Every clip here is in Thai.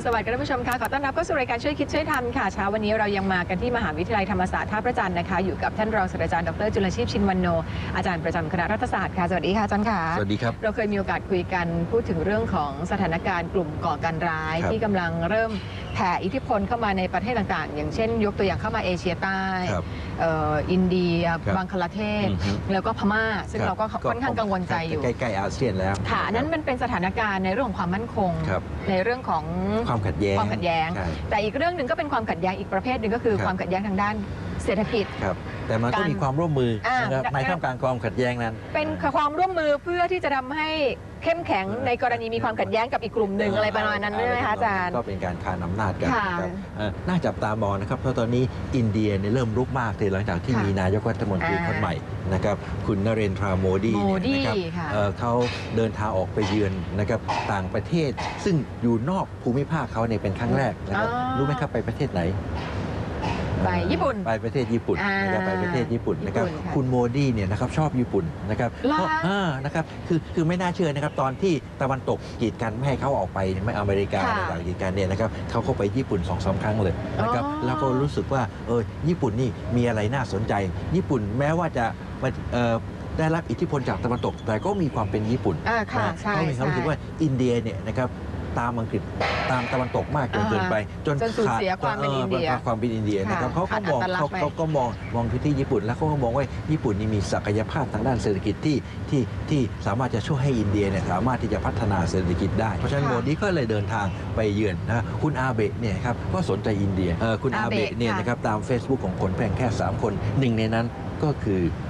อรุณสวัสดิ์ค่ะท่านผู้ชมค่ะขอต้อนรับเข้าสู่รายการช่วยคิดช่วยทำค่ะเช้าวันนี้เรายังมากันที่มหาวิทยาลัยธรรมศาสตร์ท่าพระจันทร์นะคะอยู่กับท่านรองศาสตราจารย์ดรจุลชีพชินวันโน อาจารย์ประจำคณะรัฐศาสตร์ค่ะสวัสดีค่ะอาจารย์ค่ะสวัสดีครับ เราเคยมีโอกาสคุยกันพูดถึงเรื่องของสถานการณ์กลุ่มก่อการร้าย ครับที่กำลังเริ่มแผ่อิทธิพลเข้ามาในประเทศต่างๆ อย่างเช่น ยกตัวอย่างเข้ามาเอเชียใต้ครับเอ่ออินเดียครับบังคลาเทศ อือฮึ แล้วก็พม่า ซึ่งเราก็ค่อนข้างกังวลใจอยู่ ใกล้ๆอาเซียนแล้วค่ะอันนั้นมันเป็นสถานการณ์ในเรื่องของความมั่นคง ครับ ในเรื่องของความขัดแย้งความขัดแย้ง ใช่ แต่อีกเรื่องหนึ่งก็เป็นความขัดแย้งอีกประเภทหนึ่งก็คือครับ ความขัดแย้งทางด้าน เศรษฐกิจ ครับ แต่มันก็การมีความร่วมมืออ่านะครับได้ในท่ามกลางความขัดแย้งนั้น เป็นความร่วมมือเพื่อที่จะทำให้เข้มแข็งในกรณีมีความขัดแย้งกับอีกกลุ่มหนึ่งอะไรประมาณนั้นใช่ไหมคะอาจารย์ ก็เป็นการคานอำนาจกันค่ะนะครับเอ่อน่าจับตามองนะครับ เพราะตอนนี้อินเดียเนี่ยเริ่มรุกมากเลยหลังจากที่ค่ะมีนายกรัฐมนตรีอ่าคนใหม่นะครับคุณนเรนทราโมดีโมดีเนี่ยนะครับค่ะเอ่อเขาเดินทางออกไปเยือนนะครับต่างประเทศ ซึ่งอยู่นอกภูมิภาคเขาเนี่ยเป็นครั้งแรกนะครับอ๋อรู้ไหมครับไปประเทศไหน ไปญี่ปุ่นไปประเทศญี่ปุ่นอ่านะครับไปประเทศญี่ปุ่นนะครับญี่ปุ่นค่ะคุณโมดีเนี่ยนะครับชอบญี่ปุ่นนะครับเหรอเพราะอ่านะครับคือคือไม่น่าเชื่อนะครับตอนที่ตะวันตกกีดกันไม่ให้เขาออกไปไม่อเมริกาค่ะต่างๆกีดกันเนี่ยนะครับเขาเข้าไปญี่ปุ่นสองสามครั้งเลยนะครับอ๋อแล้วก็รู้สึกว่าเออญี่ปุ่นนี่มีอะไรน่าสนใจ ญี่ปุ่นแม้ว่าจะมาเอ่อได้รับอิทธิพลจากตะวันตก แต่ก็มีความเป็นญี่ปุ่นอ่าค่ะนะใช่เขามีความรู้สึกว่าอินเดียเนี่ยนะครับ ตามอังกฤษตามตะวันตกมากจนเกินไป จนจนสูญขาดเสียความเป็นอินเดียความเป็นอินเดียนะครับค่ะเขาก็มองขาดอัตลักษณ์เขาไปเขาก็มองมองที่ญี่ปุ่นแล้วเขาก็มองว่าญี่ปุ่นนี่มีศักยภาพทางด้านเศรษฐกิจที่ที่ที่สามารถจะช่วยให้อินเดียเนี่ยสามารถที่จะพัฒนาเศรษฐกิจได้เพราะฉะนั้นค่ะโมดีก็เลยเดินทางไปเยือนนะคุณอาเบะเนี่ยครับก็สนใจอินเดียเอ่อคุณอาอาเบะเบะเนี่ยค่ะนะครับตาม Facebook ของคนเพียงแค่ 3 คนหนึ่งในนั้นก็คือเอ่อ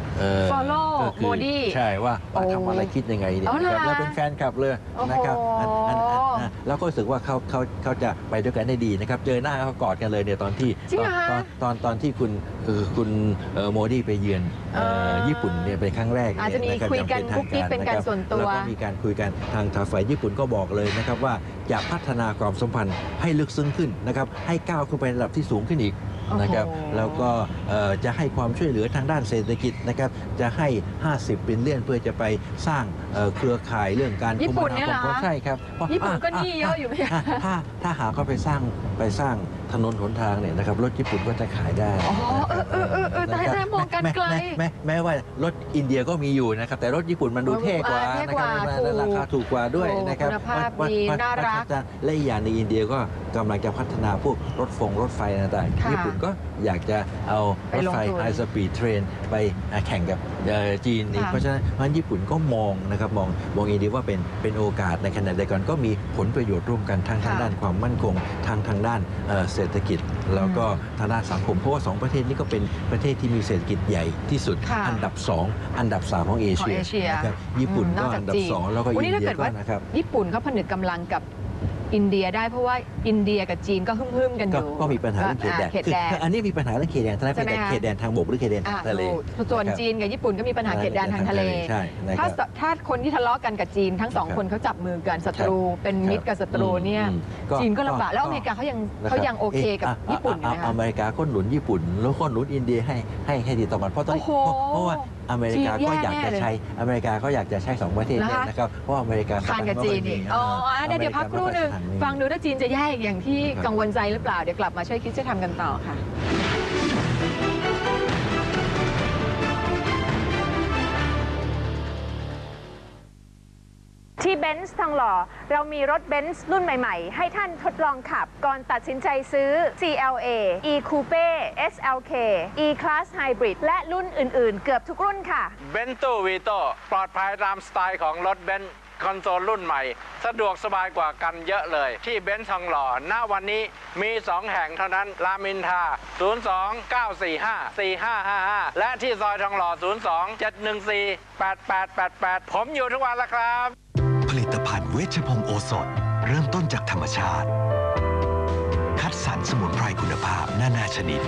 Follow ก็คือ Modi ใช่ว่าว่าโอ้ทำอะไรคิดยังไงเนี่ยอ๋อเหรอนะครับแล้วเป็นแฟนคลับเลยนะครับโอ้อันโหอันอันอันแล้วก็รู้สึกว่าเขาเขาเขาจะไปด้วยกันได้ดีนะครับ เจอหน้าเขากอดกันเลยเนี่ยตอนที่จริงเหรอตอนตอนตอนที่คุณคือคุณเอ่อโมดีไปเยือนเอ่อเออญี่ปุ่นเนี่ยเป็นครั้งแรกอาจจะมีเนรับคุยกันอางกุ๊กกิ๊กเป็นการะคบส่วนตัว แล้วก็มีการคุยกันทางทางฝ่ายญี่ปุ่นก็บอกเลยนะครับว่าจะพัฒนาความสัมพันธ์ให้ลึกซึ้งขึ้นนะครับให้ก้าวขึ้นไประดับที่สูงขึ้นอีก นะครับโอ้โหแล้วก็เอ่อจะให้ความช่วยเหลือทางด้านเศรษฐกิจนะครับจะให้ 50บิลเลียนเพื่อจะไปสร้างเอ่อเครือข่ายเรื่องการญี่ปุ่นเนี่ยเหรอคมนาคมใช่ครับเพราะญี่ปุ่นก็อะหนี้เยอะอยู่ไหมถ้าถ้าถ้าหากเขาไปสร้างไปสร้าง ถนนหนทางเนี่ยนะครับรถญี่ปุ่นก็จะขายได้อ๋อเออเออเออเออแต่ให้นะครับได้มองกันไกลแม้แม้แม้ว่ารถอินเดียก็มีอยู่นะครับ แต่รถญี่ปุ่นมันดูเท่กว่าอ่าเท่นะกครัว่าบถูกราคาถูกกว่าด้วยถูกนะครับคุณภาพวัดีวัน่ารักวัฒนธมและอีกอย่างในงอินเดียก็กำลังจะพัฒนาพวกรถฟงรถไฟต่างค่ะๆญี่ปุ่นก็อยากจะเอาไปรถลงไฟทุนไฮสปีดเทรนไปอ่าแข่งกับเอ่อจีนอีกค่ะ เพราะฉะนั้นเพราะฉะนั้นญี่ปุ่นก็มองนะครับมองมองอินเดียว่าเป็นเป็นโอกาสในขณะเดียวกันก็มีผลประโยชน์ร่วมกันทั้งทางค่ะด้านความมั่นคงทางทางด้านเอ่อเศรษฐกิจ แล้วก็ทางด้านสังคม เพราะว่าสองประเทศนี้ก็เป็นประเทศที่มีเศรษฐกิจใหญ่ที่สุด ค่ะอันดับ 2 อันดับ 3 ของเอของเชียเอเชียนะครับญี่ปุ่นอืมนก็อกจากอันดัจีบนสองแล้วก็อุ๊ยอินี่นถ้าเดีเกิยดก็ว่านะครับ ญี่ปุ่นเขาผนึกกำลังกับ อินเดียได้เพราะว่าอินเดียกับจีนก็ฮึ่มๆกันอก็ยู่ก็มีปัญหาเรื่องเขตแดนอ่าเขตคือแดน คืออันนี้มีปัญหาเรื่องเขตแดนทางด้านใช่ไหมเป็นคะ เขตแดนทางบกหรือเขตแดนอะทางทะเลถูกส่วนนะครับจีนกับญี่ปุ่นก็มีปัญหาเขตแดนทางทะเล ใช่นะคถ้ารับ สถ้าคนที่ทะเลาะกันกับจีนทั้งสองครับคนเขาจับมือกันศัตรูเป็นมิตรกับศัตรูเนี่ย อืมอืมจีนก็ลำบากแล้วอเมริกาเขายังนะครับเขายังโอเคกับะญี่ปุ่นอยู่อะนะคะ อเมริกาก็หนุนญี่ปุ่น แล้วก็หนุนอินเดียให้ให้ให้ดีต่อกันเพราะตอนนี้โอ้โหเพราะเพราะว่า อเมริกาก็อยากจะใช้อเมริกาก็อยากจะใช้สองประเทศเนี่ยนะคะนะครับเพราะว่าอเมริกาคานกับจีนอีกอ๋ออะเดี๋ยวเดี๋ยวพักครู่หนึ่งฟังดูถ้าจีนจะแย่อีกอย่างที่กังวลใจหรือเปล่าเดี๋ยวกลับมาช่วยคิดช่วยทำกันต่อค่ะ ที่เบนซ์ทองหล่อ เรามีรถเบนซ์รุ่นใหม่ๆ ให้ท่านทดลองขับ ก่อนตัดสินใจซื้อ CLA E Coupe SLK E Class Hybrid และรุ่นอื่นๆ เกือบทุกรุ่นค่ะ เบนตูวีโตปลอดภัยตามสไตล์ของรถเบนซ์คอนโซลรุ่นใหม่ สะดวกสบายกว่ากันเยอะเลย ที่เบนซ์ทองหล่อณวันนี้มี 2 แห่งเท่านั้น รามอินทรา02 945 4555 และที่ซอยทองหล่อ 02 714 8888 ผมอยู่ทุกวันละครับ ผลิตภัณฑ์เวชพงโอสถ เริ่มต้นจากธรรมชาติ คัดสรรสมุนไพรคุณภาพนานาชนิด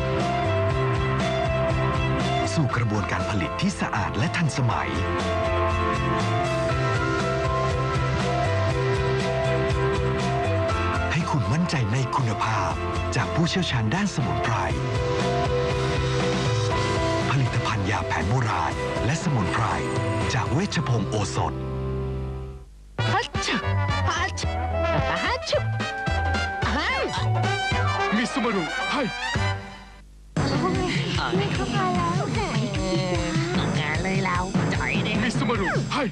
สู่กระบวนการผลิตที่สะอาดและทันสมัย ให้คุณมั่นใจในคุณภาพจากผู้เชี่ยวชาญด้านสมุนไพรผลิตภัณฑ์ยาแผนโบราณและสมุนไพรจากเวชพงศ์โอสถ มิสมารุให้มิสมารุให้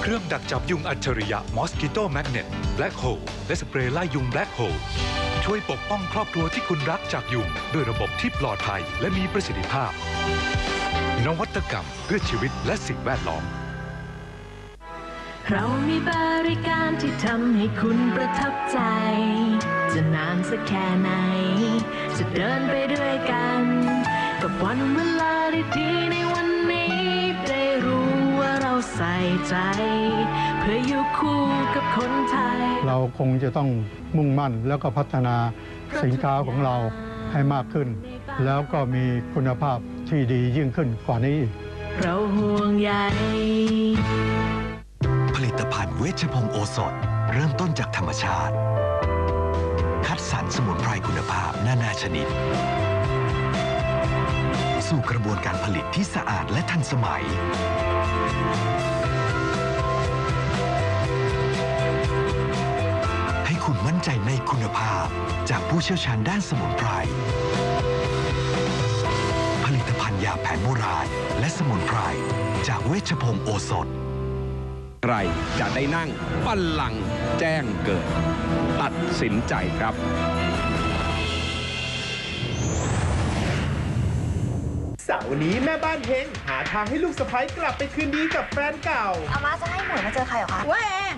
เครื่องดักจับยุงอัจฉริยะ Mosquito Magnet Black Hole และสเปรย์ไล่ยุง Black Hole ช่วยปกป้องครอบครัวที่คุณรักจากยุง ด้วยระบบที่ปลอดภัยและมีประสิทธิภาพ นวัตกรรมเพื่อชีวิตและสิ่งแวดล้อม เรามีบริการที่ทำให้คุณประทับใจ จะนานสักแค่ไหน จะเดินไปด้วยกัน กับวันเวลาดีๆในวันนี้ ได้รู้ว่าเราใส่ใจ เพื่ออยู่คู่กับคนไทย เราคงจะต้องมุ่งมั่นแล้วก็พัฒนาสินค้าของเราให้มากขึ้น แล้วก็มีคุณภาพที่ดียิ่งขึ้นกว่านี้อีกเราห่วงใยผลิตภัณฑ์เวชพงศ์โอสถ เริ่มต้นจากธรรมชาติ คัดสรรสมุนไพรคุณภาพนานาชนิด สู่กระบวนการผลิตที่สะอาดและทันสมัย ให้คุณมั่นใจในคุณภาพจากผู้เชี่ยวชาญด้านสมุนไพร ผลิตภัณฑ์ยาแผนโบราณและสมุนไพรจากเวชพงศ์โอสถ ใครจะได้นั่งบัลลังก์แจ้งเกิด ตัดสินใจครับเสาร์นี้แม่บ้านเฮงหาทางให้ลูกสะพ้ยกลับไปคืนดีกับแฟนเก่า อาม่าจะให้หมวยมาเจอใครเหรอคะแหวง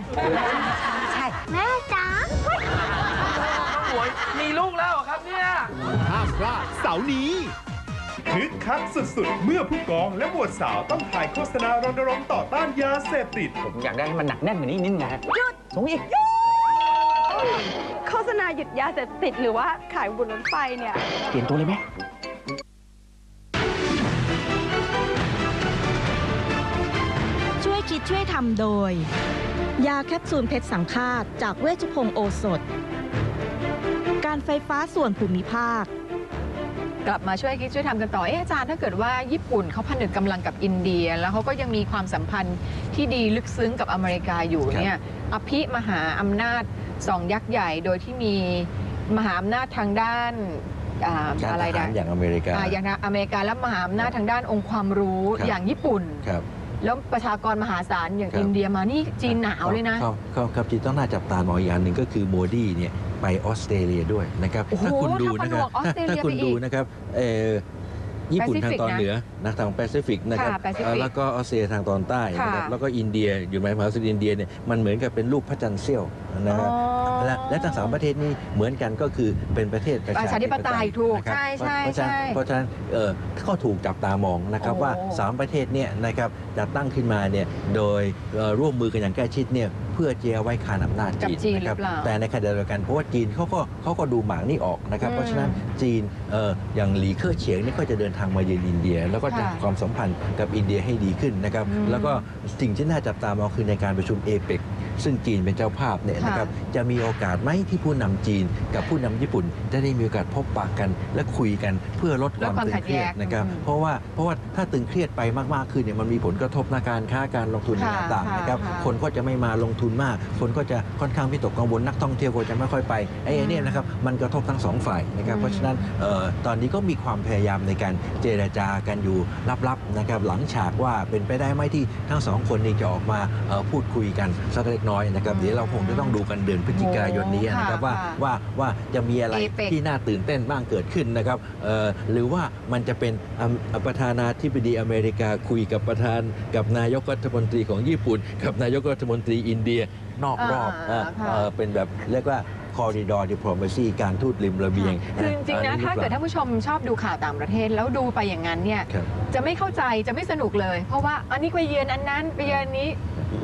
ใช่ แม่จ๋ามีลูกแล้วเหรอครับเนี่ย ห้ามพลาดเสาร์นี้ คึกคักสุดๆ เมื่อผู้กองและหมวดสาวต้องถ่ายโฆษณารณรงค์ต่อต้านยาเสพติด ผมอยากได้ให้มันหนักแน่นกว่านี้นิดไงโฆษณาหยุดยาเสพติดหรือว่าขายบนรถไฟเนี่ย เปลี่ยนตัวเลยไหมช่วยคิดช่วยทำโดย ยาแคปซูลเพชรสังฆาตจากเวชพงศ์โอสถ การไฟฟ้าส่วนภูมิภาค กลับมาช่วยคิดช่วยทำกันต่อเอ๊ะอาจารย์ถ้าเกิดว่าญี่ปุ่นเขาผนึกกำลังกับอินเดีย แล้วเขาก็ยังมีความสัมพันธ์ที่ดีลึกซึ้งกับอเมริกาอยู่เนี่ยอภิมหาอำนาจสองยักษ์ใหญ่โดยที่มีมหาอำนาจทางด้านอ่าการอะไรทหารอย่างอเมริกาอ่าอย่างอเมริกาและมหาอำนาจทางด้านองค์ความรู้ครับอย่างญี่ปุ่นครับแล้วประชากรมหาศาลอย่างครับอินเดียมานี่จีนหนาวเลยนะครับครับครับที่ต้องน่าจับตามองอีกอย่างหนึ่งก็คือโมดีเนี่ย ไปออสเตรเลียด้วยนะครับโอ้โหถ้าคุณดูนะครัถ้าผนวกออสเตรเลียถ้าคุณไปอีกดูนะครับเอ่อญี่ปุ่นทาง Pacific ตอนนะเหนือนะทางแปซิฟิกนะครับค่ะ Pacific เอ่อแล้วก็ออสเตรเลียทางตอนใต้นะครับค่ะแล้วก็อินเดียอยู่ในมหาสมุทรอินเดียเนี่ยมันเหมือนกับเป็นรูปพระจันทร์เสี้ยวนะครับอ๋อและและทั้งสามประเทศนี้เหมือนกันก็คือเป็นประเทศประประชาธิปไตยถูกนะครับใช่ใช่เพราะฉะนั้นใช่เพราะฉะนั้นเอ่อก็ถูกจับตามองนะครับโอ้ว่าสามประเทศเนี่ยนะครับจะตั้งขึ้นมาเนี่ยโดยเอ่อร่วมมือกันอย่างใกล้ชิดเนี่ย เพื่อจะเอาไว้คานอำนาจกับจีนนะครัหรือเปล่าแต่ในขณะเดียวกันเพราะว่าจีนเขาก็เขาก็ดูหมากนี่ออกนะครับ อืมเพราะฉะนั้นจีนเอ่ออย่างหลีเค่อเฉียงนี่ก็จะเดินทางมาเยือนอินเดีย แล้วก็จะค่ะ ความสัมพันธ์กับอินเดียให้ดีขึ้นนะครับอืมแล้วก็สิ่งที่น่าจับตามองคือในการประชุมเอเปกซึ่งจีนเป็นเจ้าภาพเนี่ยค่ะนะครับจะมีโอกาสไหมที่ผู้นำจีน กับผู้นำญี่ปุ่นจะได้มีโอกาสพบปะกัน และคุยกันเพื่อลดความลดความตึงเครียดขัดแย้งนะครับอืมเพราะว่าเพราะว่าถ้าตึงเครียดไปมากๆขึ้นเนี่ยมันมีผลกระทบในการค้าการลงทุนค่ะต่างๆนะครับค่ะคนก็จะไม่มาลงทุนมาก คนก็จะค่อนข้างวิตกกังวลนักท่องเที่ยวก็จะไม่ค่อยไปไอ้เนี่ยนะครับมันกระทบทั้งสองฝ่ายนะครับอืมเพราะฉะนั้นเอ่อตอนนี้ก็มีความพยายามในการเจรจากันอยู่ลับๆนะครับหลังฉากว่าเป็นไปได้ไหมที่ทั้งสองคนนี้จะออกมาเอ่อพูดคุยกันสักเล็กน้อยนะครับ เดี๋ยวเราคงจะต้องดูกันเดือนพฤศจิกายนนี้นะครับโอ้ว่าค่ะว่าว่าจะมีอะไร APEC ที่น่าตื่นเต้นบ้างเกิดขึ้นนะครับเอ่อหรือว่ามันจะเป็นอำประธานาธิบดีอเมริกาคุยกับประธาน กับนายกรัฐมนตรีของญี่ปุ่น กับนายกรัฐมนตรีอินเดียนอกรอบอ่าเอ่อค่ะ เอ่อเป็นแบบเรียกว่าคอริดอร์ดิปโลมาซีการทูตริมระเบียงคือจริงๆนะอัถ้าเกิดหอปล่ท่านผู้ชมชอบดูข่าวต่างประเทศแล้วดูไปอย่างนั้นเนี่ยครับ จะไม่เข้าใจจะไม่สนุกเลย เพราะว่าอันนี้ไปเยือนอันนั้นไปเยือนอันนี้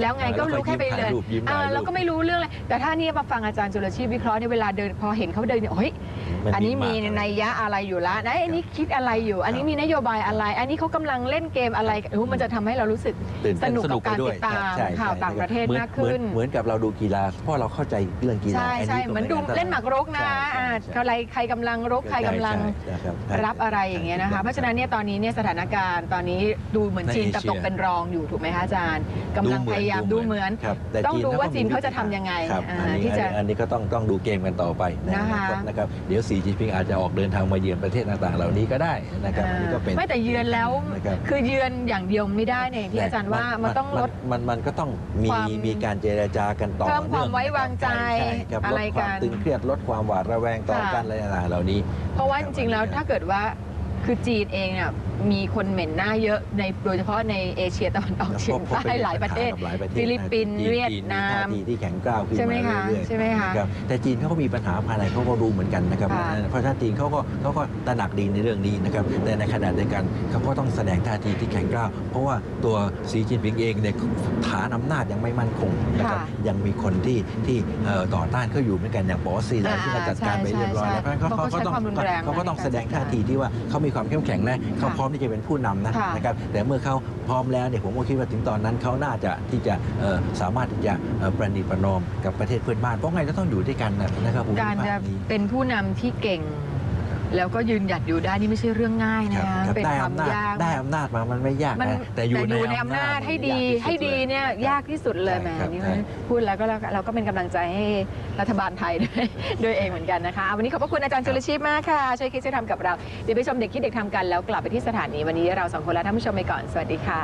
แล้วไงก็รู้แค่ไปเลยแล้วก็ยิ้มถ่ายรูปยิ้มถ่ายรูปอ่าเราก็ไม่รู้เรื่องเลยแต่ถ้านี่มาฟังอาจารย์จุลชีพวิเคราะห์ในยเวลาเดินพอเห็นเขาเดินเนี่ยเฮ้ยมัน อันนี้มีดีากนัยยะอะไรอยู่แล้วนะอันนี้คิดอะไรอยู่ อันนี้มีนโยบายอะไร อันนี้เขากำลังเล่นเกมอะไรโอ้โหมันจะทำให้เรารู้สึกตื่นสเต้นนุกสนุกับกการไปด้วติยดตามใช่ข่าวใช่ต่างประเทศหมือนมากขึ้นเหมือนเหมือนกับเราดูกีฬาเพราะเราเข้าใจเรื่องกีฬาใช่อัใช่ก็เหมือนดูกัเล่นหมากรุกนะใช่อ่าใช่ใครใครกำลังรุกใครกำลังใช่ใช่ใช่รับอะไรอย่างเงี้ยนะคะเพราะฉะนั้นเนี่ยตอนนี้เนี่ยสถานการณ์ตอนนี้ดูเหมือนในจีนเอเชียจะตกเป็นรองอยู่ถูกไหมคะอาจารย์กำลังพยายามดูเหมือนครับแต่ต้องดูว่าจีนก็มีเขาจะทำยังไงครับอ่าอันนี้ที่จะอันนี้ก็ต้องต้องดูเกมกันต่อไปในอนะคะนาคตนะครับเดี๋ยวสีจีพิงอาจจะออกเดินทางมาเยือนประเทศต่างๆ เหล่านี้ก็ได้นะครับอันนี้ก็เป็น ไม่แต่เยือนแล้ว นะครับ คือเยือนอย่างเดียวไม่ได้เนี่ยที่อาจารย์ว่ามันต้องลด มันมันก็ต้องมีความมีการเจรจากันต่อเพิ่มความนื่องไว้วางใจช่ครับอะลไรดความกันตึงเครียดลดความหวาดระแวงต่อค่ะกันอะไรต่างๆเหล่านี้ เพราะว่าจริงๆแล้วถ้าเกิดว่า คือจีนเองเนี่ยมีคนเหม็นหน้าเยอะในโดยเฉพาะในเอเชียตะวันออกเฉียงพบใต้เป็นหลายประเทศกับหลายประเทศ ฟิลิปปินส์จีเวียดจีนามท่ทีที่แข็งกร้าวขึ้นใช่ไหมมาคะเรื่อยๆใช่ไหมคะนะครับแต่จีนเขาก็มีปัญหาภายในเขาก็รู้เหมือนกันนะครับค่ะเพราะฉะนั้นจีนเขาก็เขาก็ตระหนักดีในเรื่องนี้นะครับแต่ในขณะเดียวกันเขาก็ต้องแสดงท่าทีที่แข็งกร้าวเพราะว่าตัวสีจิ้นผิงเองเนี่ยฐานอำนาจยังไม่มั่นคงนะครับค่ะยังมีคนที่ที่เอ่อต่อต้านเขาอยู่เหมือนกันอย่างปอซีแล้วอ่าที่มาจัดการไปเรียบร้อยแล้วเพใช่ราะฉะนั้นเขาเพราะเขาก็ต้องเขาใช้ความรุนแรงเขาก็ต้องในการแสดงท่าทีที่ว่าเขามีความเข้มแข็งและเขาค่ะพร้อมที่จะเป็นผู้นำนะค่ะนะครับแต่เมื่อเขาพร้อมแล้วเนี่ยผมก็คิดว่าถึงตอนนั้นเขาน่าจะที่จะเอ่อสามารถที่จะเอ่อประนีประนอมกับประเทศเพื่อนบ้านเพราะไงก็ต้องอยู่ด้วยกันนะนะครับภูมิการภาจะคนี้เป็นผู้นำที่เก่ง แล้วก็ยืนหยัดอยู่ได้นี่ไม่ใช่เรื่องง่ายคนะรับคะครับเป็นได้ความอำนาจยากได้อำนาจมามันไม่ยากมันนะแต่อยู่ในในอำนาจให้ดียากที่สุให้ดีล เนี่ยยากที่สุดเลยแหมครับนี่ใช่ พูดแล้วก็เราเราก็เป็นกำลังใจให้รัฐบาลไทยด้วยด้วยเองเหมือนกันนะคะเอาวันนี้ขอบพระคุณอาจารย์จุลชีพมากค่ะช่วยคิดช่วยทำกับเราเดี๋ยวไปชมเด็กคิดเด็กทำกันแล้วกลับไปที่สถานีวันนี้เราสองคนและท่านผู้ชมไปก่อนสวัสดีค่ะ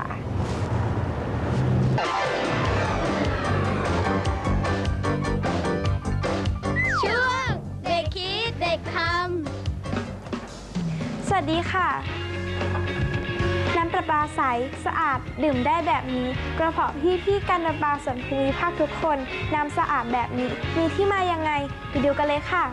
วัสดีค่ะ น้ำประปาใสสะอาดดื่มได้แบบนี้ กระเพาะพี่พี่การประปาส่วนภูมิภาคทุกคน น้ำสะอาดแบบนี้มีที่มายังไง ไปดูกันเลยค่ะ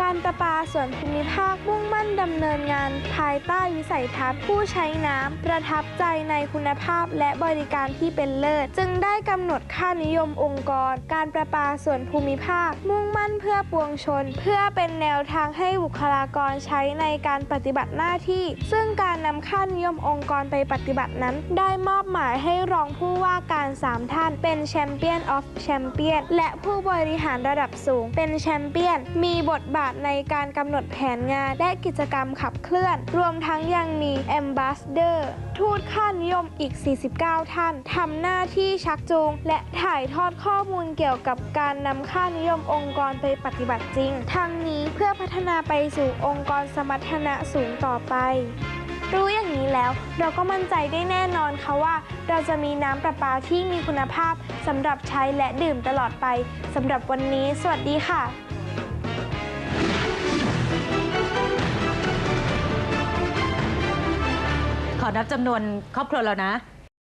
การประปาส่วนภูมิภาคมุ่งมั่นดำเนินงาน ภายใต้วิสัยทัศน์ผู้ใช้น้ำประทับใจในคุณภาพและบริการที่เป็นเลิศ จึงได้กำหนดค่านิยมองค์กร การประปาส่วนภูมิภาค มุ่งมั่นเพื่อปวงชน เพื่อเป็นแนวทางให้บุคลากรใช้ในการปฏิบัติหน้าที่ ซึ่งการนำค่านิยมองค์กรไปปฏิบัตินั้น ได้มอบหมายให้รองผู้ว่าการ 3 ท่าน เป็นแชมเปี้ยนออฟแชมเปี้ยนและผู้บริหารระดับสูง เป็นแชมเปี้ยนมีบทบาทในการกำหนดแผนงานและกิจกรรมขับเคลื่อน รวมทั้งยังมีแอมบาสเดอร์ทูตค่านิยมอีก 49 ท่านทำหน้าที่ชักจูง และถ่ายทอดข้อมูลเกี่ยวกับการนำค่านิยมองค์กรไปปฏิบัติจริง ทั้งนี้เพื่อพัฒนาไปสู่องค์กรสมรรถนะสูงต่อไปรู้อย่างนี้แล้วเราก็มั่นใจได้แน่นอนค่ะว่า เราจะมีน้ำประปาที่มีคุณภาพสำหรับใช้และดื่มตลอดไปสำหรับวันนี้ สวัสดีค่ะ ขอนับจำนวนครอบครัวเรานะ